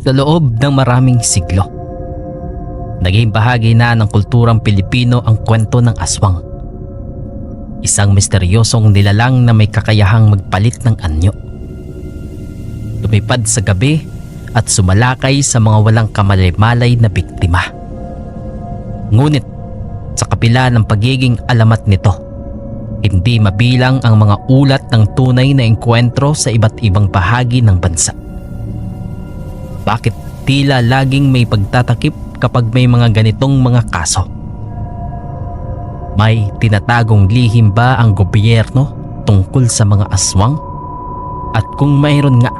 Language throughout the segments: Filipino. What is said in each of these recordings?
Sa loob ng maraming siglo, naging bahagi na ng kulturang Pilipino ang kwento ng aswang. Isang misteryosong nilalang na may kakayahang magpalit ng anyo. Lumipad sa gabi at sumalakay sa mga walang kamalay-malay na biktima. Ngunit sa kapila ng pagiging alamat nito, hindi mabilang ang mga ulat ng tunay na engkwentro sa iba't ibang bahagi ng bansa. Bakit tila laging may pagtatakip kapag may mga ganitong mga kaso? May tinatagong lihim ba ang gobyerno tungkol sa mga aswang? At kung mayroon nga,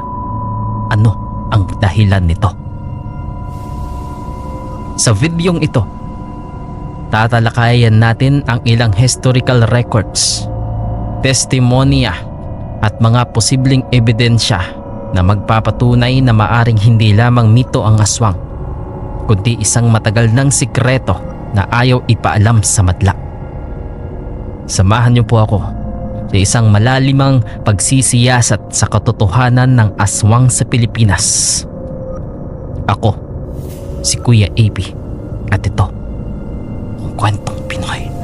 ano ang dahilan nito? Sa videong ito, tatalakayan natin ang ilang historical records, testimonya at mga posibleng ebidensya na magpapatunay na maaring hindi lamang mito ang aswang, kundi isang matagal ng sikreto na ayaw ipaalam sa madla. Samahan niyo po ako sa isang malalimang pagsisiyasat sa katotohanan ng aswang sa Pilipinas. Ako, si Kuya AP at ito, ang kwentong Pinoy.